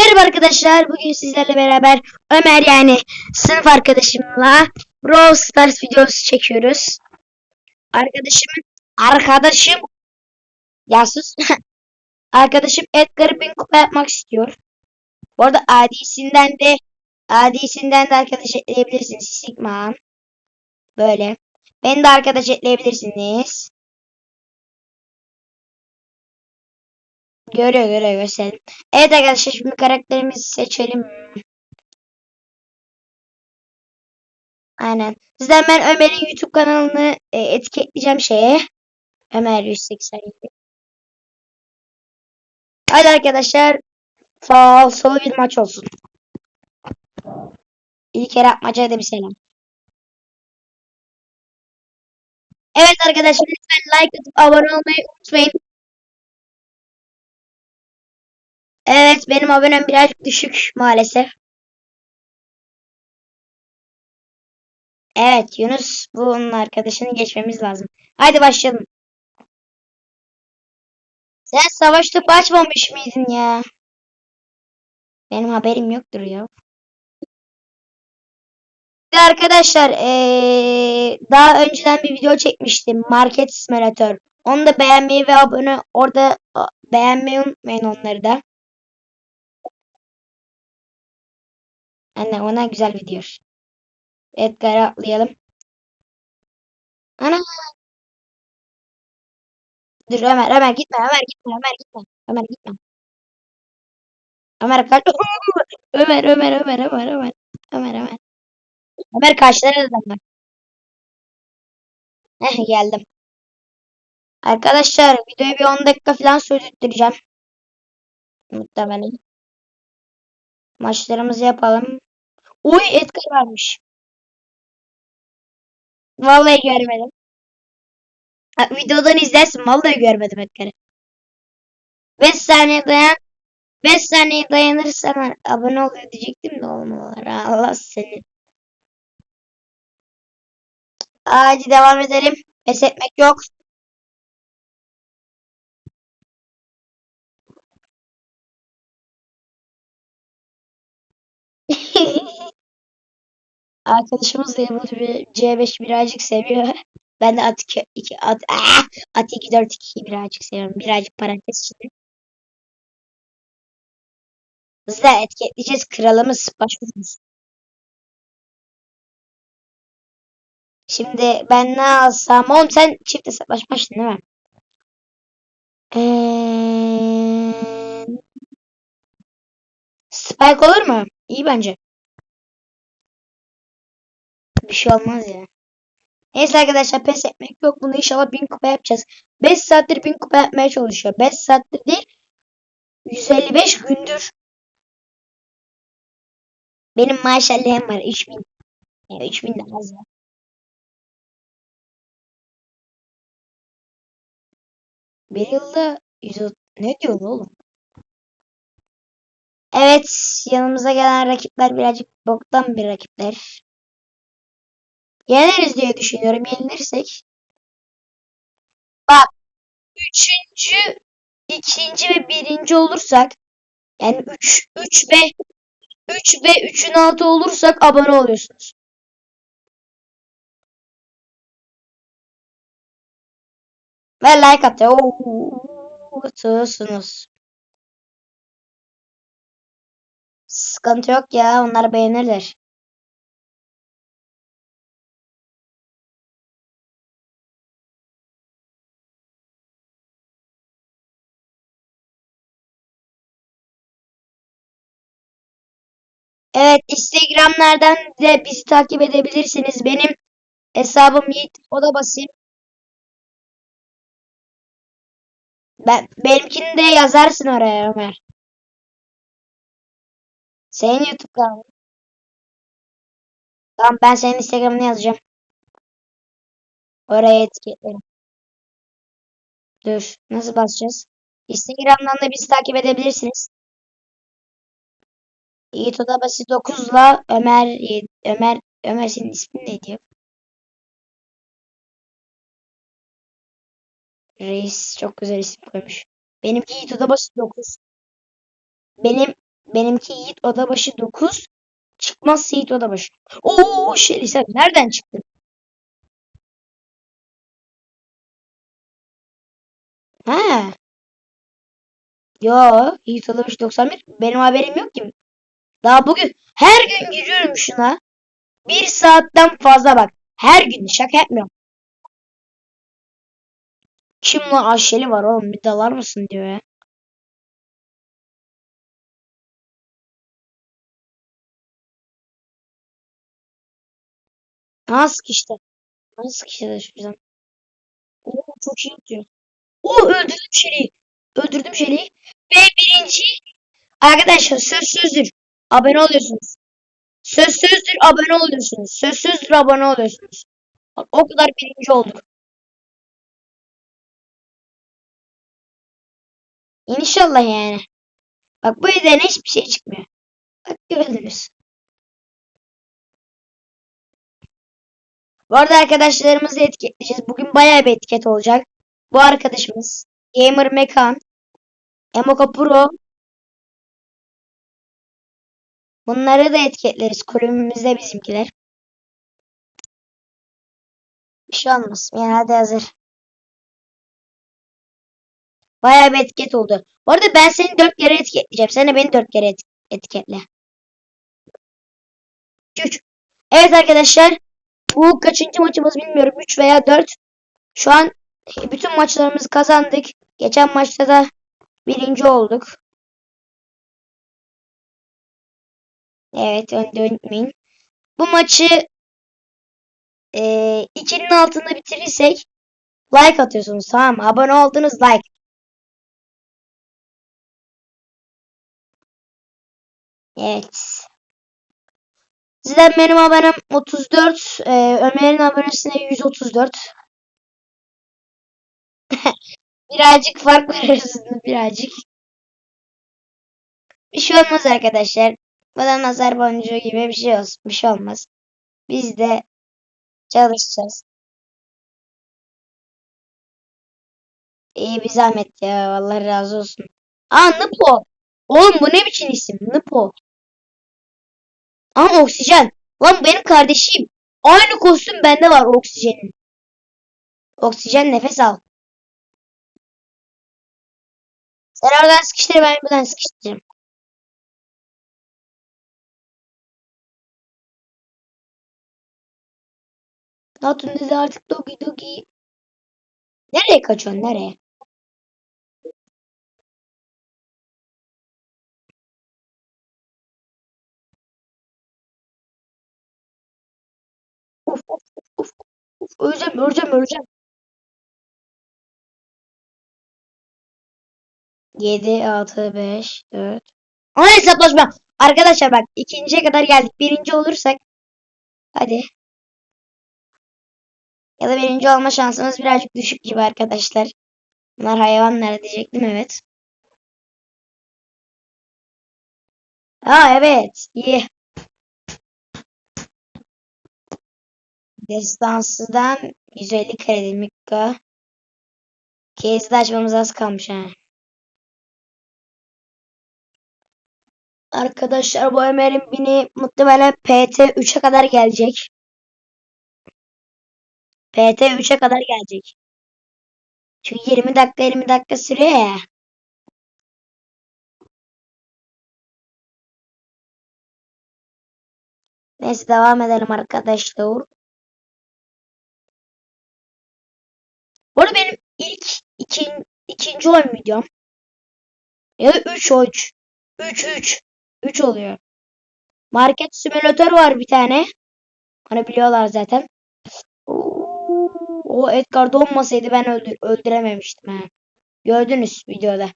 Merhaba arkadaşlar. Bugün sizlerle beraber Ömer yani sınıf arkadaşımla Brawl Stars videosu çekiyoruz. Arkadaşım arkadaşım ya sus. arkadaşım Edgar'ı bin kupa yapmak istiyor. Bu arada adisinden de adisinden de arkadaş ekleyebilirsiniz. Sigma. Böyle. Beni de arkadaş ekleyebilirsiniz. Görüyor görüyor gösterelim. Evet arkadaşlar şimdi karakterimizi seçelim. Aynen. Sizden ben Ömer'in YouTube kanalını e, etiketleyeceğim şeye. Ömer 187. Hadi arkadaşlar. Falsolu bir maç olsun. İlk kere maça da bir selam. Evet arkadaşlar lütfen like atıp abone olmayı unutmayın. Evet benim abonem birazcık düşük maalesef. Evet Yunus bunun arkadaşını geçmemiz lazım. Haydi başlayalım. Sen savaş topu açmamış mıydın ya? Benim haberim yoktur ya. Arkadaşlar eee, daha önceden bir video çekmiştim. Market Simulator. Onu da beğenmeyi ve abone orada beğenmeyi unutmayın onları da. Anne ona güzel video. Edgar'a atlayalım. Ana. Dur Ömer Ömer gitme Ömer gitme Ömer gitme. Ömer gitme. Ömer kaç. Ömer Ömer Ömer Ömer Ömer. Ömer Ömer. Ömer karşılara da bak. Heh geldim. Arkadaşlar videoyu bir 10 dakika falan sürdüreceğim. Muhtemelen. Maçlarımızı yapalım. Uy Edgar varmış. Vallahi görmedim. Ha, videodan izlersin. Vallahi görmedim Edgar'ı. 5 saniye dayan. 5 saniye dayanırsan abone ol diyecektim de olmalar. Allah seni. Hadi devam edelim. Pes etmek yok. Arkadaşımız da bu bir C5 birazcık seviyor. Ben de at 2 2 at ah! at 2 4 2 birazcık seviyorum. Birazcık parantez içinde. Hızlı etiketleyeceğiz kralımız başımız. Şimdi ben ne alsam? Oğlum sen çift hesaplaşmıştın değil mi? Ee, Spike olur mu? İyi bence. Bir şey olmaz ya. Neyse arkadaşlar pes etmek yok. Bunu inşallah 1000 kupa yapacağız. 5 saattir 1000 kupa yapmaya çalışıyor. 5 saattir değil. 155 gündür. Benim maşallahım var. 3000. Yani 3000 de az ya. Bir yılda 100, ne diyorsun oğlum? Evet, yanımıza gelen rakipler birazcık boktan bir rakipler. Yeneriz diye düşünüyorum. Yenilirsek. Bak, üçüncü, ikinci ve birinci olursak, yani 3 3 ve 3 ve 3'ün altı olursak abone oluyorsunuz. Ve like atıyorsunuz. Sıkıntı yok ya. Onlar beğenirler. Evet, Instagram'lardan de bizi takip edebilirsiniz. Benim hesabım Yiğit. O da basayım. Ben, benimkini de yazarsın oraya Ömer. Senin YouTube kanalın. Tamam ben senin Instagram'ını yazacağım. Oraya etiketlerim. Dur. Nasıl basacağız? Instagram'dan da bizi takip edebilirsiniz. Yiğit Odabası 9'la Ömer Ömer Ömer senin ismin neydi? Reis çok güzel isim koymuş. Benimki Yiğit Odabası 9. Benim Benimki Yiğit Odabaşı 9. Çıkmaz Yiğit Odabaşı. Oo Şeli sen nereden çıktın? Ha. Yo Yiğit Odabaşı 91. Benim haberim yok ki. Daha bugün her gün giriyorum şuna. Bir saatten fazla bak. Her gün şaka yapmıyorum. Kim lan Ayşeli var oğlum bir dalar mısın diyor ya. Nasıl işte. Nasıl işte de şu yüzden. Oo, çok iyi atıyor. Oo öldürdüm Şeli'yi. Öldürdüm Şeli'yi. Ve birinci. Arkadaşlar söz sözdür. Abone oluyorsunuz. Söz sözdür abone oluyorsunuz. Söz sözdür abone oluyorsunuz. Bak, o kadar birinci olduk. İnşallah yani. Bak bu yüzden hiçbir şey çıkmıyor. Bak gördünüz. Bu arada arkadaşlarımızı etiketleyeceğiz. Bugün bayağı bir etiket olacak. Bu arkadaşımız Gamer Mekan, Emoka Pro. Bunları da etiketleriz. Kulübümüzde bizimkiler. Bir şey olmaz. Yani hadi hazır. Bayağı bir etiket oldu. Bu arada ben seni dört kere etiketleyeceğim. Sen de beni dört kere et- etiketle. Üç. Evet arkadaşlar. Bu kaçıncı maçımız bilmiyorum. 3 veya 4. Şu an bütün maçlarımızı kazandık. Geçen maçta da birinci olduk. Evet önde unutmayın. Bu maçı e, 2'nin altında bitirirsek like atıyorsunuz tamam mı? Abone oldunuz like. Evet. Sizden benim abonem 34. E, Ömer'in abonesine 134. Birazcık fark var birazcık. Bir şey olmaz arkadaşlar. Bu da nazar boncuğu gibi bir şey olsun. Bir şey olmaz. Biz de çalışacağız. İyi bir zahmet ya. Allah razı olsun. Aa Nıpo. Oğlum bu ne biçim isim? Nıpo. Ama oksijen. Lan benim kardeşim. Aynı kostüm bende var oksijenin. Oksijen nefes al. Sen oradan sıkıştır ben buradan sıkıştıracağım. Hatun dedi artık dogi dogi. Nereye kaçıyorsun nereye? Uf uf uf uf. Öleceğim öleceğim öleceğim. 7, 6, 5, 4. Ama hesaplaşma. Arkadaşlar bak ikinciye kadar geldik. Birinci olursak. Hadi. Ya da birinci olma şansımız birazcık düşük gibi arkadaşlar. Bunlar hayvanlar diyecektim evet. Aa evet. İyi. Destansıdan 150 kredi Mikko. Case'i de açmamız az kalmış ha. Arkadaşlar bu Ömer'in bini muhtemelen PT 3'e kadar gelecek. PT 3'e kadar gelecek. Çünkü 20 dakika 20 dakika sürüyor ya. Neyse devam edelim arkadaşlar. Bu arada benim ilk ikin, ikinci oyun videom. Ya da 3 o 3. 3 3. 3 oluyor. Market simülatör var bir tane. Hani biliyorlar zaten. Oo, O Edgar donmasaydı ben öldür öldürememiştim ha. Gördünüz videoda.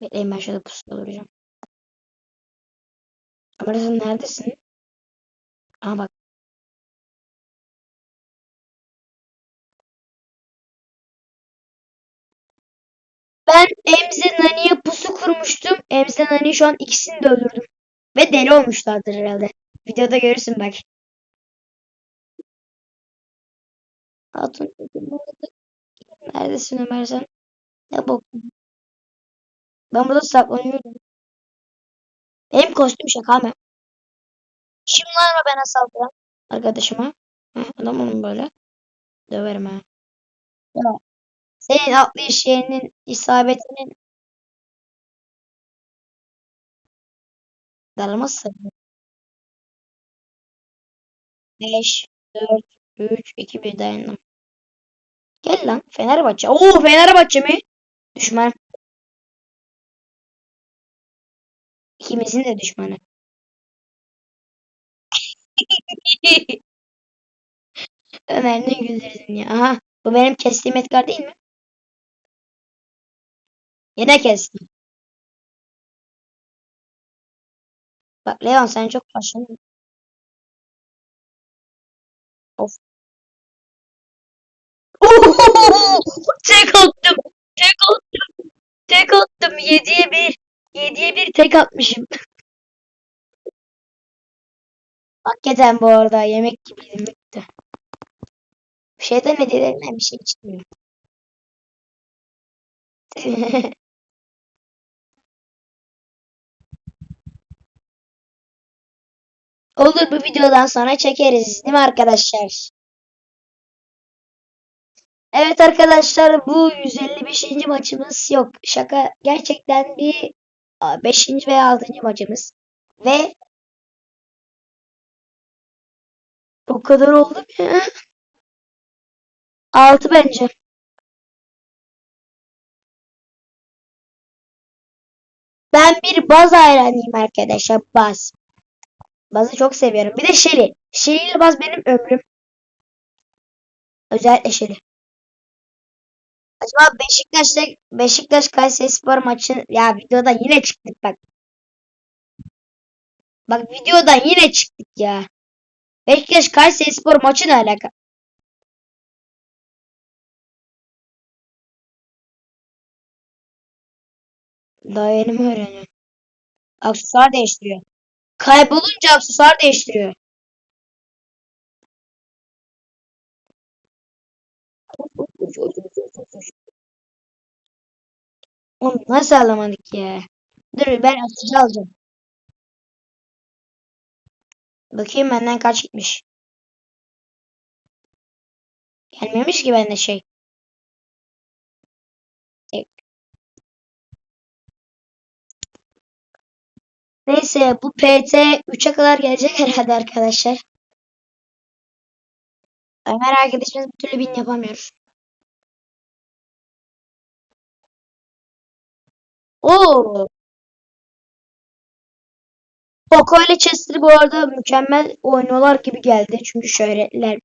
Bekleyin ben şurada pusuda duracağım. Ama sen neredesin? Aa bak. Ben Emze Nani'ye pusu kurmuştum. Emze Nani şu an ikisini de öldürdüm. Ve deli olmuşlardır herhalde. Videoda görürsün bak. Hatun neredesin Ömer sen? Ne bok. Ben burada saklanıyorum. Benim kostüm şaka mı? Şimdi var mı bana saldıran arkadaşıma? Ha, adam onun böyle. Döverim ha. Senin atlayış yerinin isabetinin daralması. 5, 4, 3, 2, 1 dayandım. Gel lan Fenerbahçe. Oo Fenerbahçe mi? Düşman. İkimizin de düşmanı. Ömer ne güldürdün ya. Aha bu benim kestiğim Edgar değil mi? Yine kestim. Bak Leon sen çok başladın. Of. tek attım. Tek attım. Tek attım. 7'ye 1. 7'ye 1 tek atmışım. Hakikaten bu arada yemek gibiydim bitti. Şeytan hediyelerinden bir şey çıkmıyor. Olur bu videodan sonra çekeriz değil mi arkadaşlar? Evet arkadaşlar bu 155. maçımız yok. Şaka gerçekten bir 5. veya 6. maçımız. Ve o kadar oldu ya? 6 bence. Ben bir baz hayranıyım arkadaşlar. Baz. Bazı çok seviyorum. Bir de Shelly. Shelly ile Baz benim ömrüm. Özellikle Shelly. Acaba Beşiktaş'ta Beşiktaş Kayserispor maçı ya videoda yine çıktık bak. Bak videoda yine çıktık ya. Beşiktaş Kayserispor maçı ne alaka? Daha yeni mi öğreniyorum? Aksesuar değiştiriyor. Kaybolunca aksesuar değiştiriyor. Oğlum nasıl alamadık ya? Dur ben atıcı alacağım. Bakayım benden kaç gitmiş. Gelmemiş ki bende şey. Neyse bu PT 3'e kadar gelecek herhalde arkadaşlar. Ömer arkadaşımız bir türlü bin yapamıyor. Oo. Poco ile Chester bu arada mükemmel oynuyorlar gibi geldi. Çünkü şöhretler.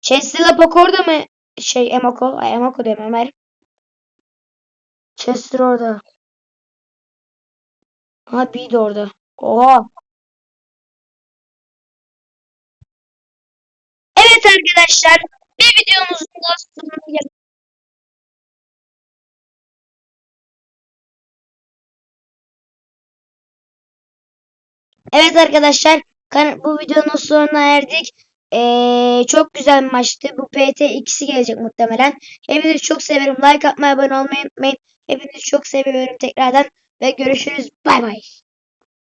Chester ile Poco orada mı? Şey Emoko. Ay Emoko diyorum Ömer. Chester orada. Ha B de orada. Oha. Arkadaşlar. Bir videomuzun daha sonuna geldik. Evet arkadaşlar. Bu videonun sonuna erdik. Ee, çok güzel maçtı. Bu PT ikisi gelecek muhtemelen. Hepinizi çok severim. Like atmayı, abone olmayı unutmayın. Hepinizi çok seviyorum tekrardan. Ve görüşürüz. Bay bay.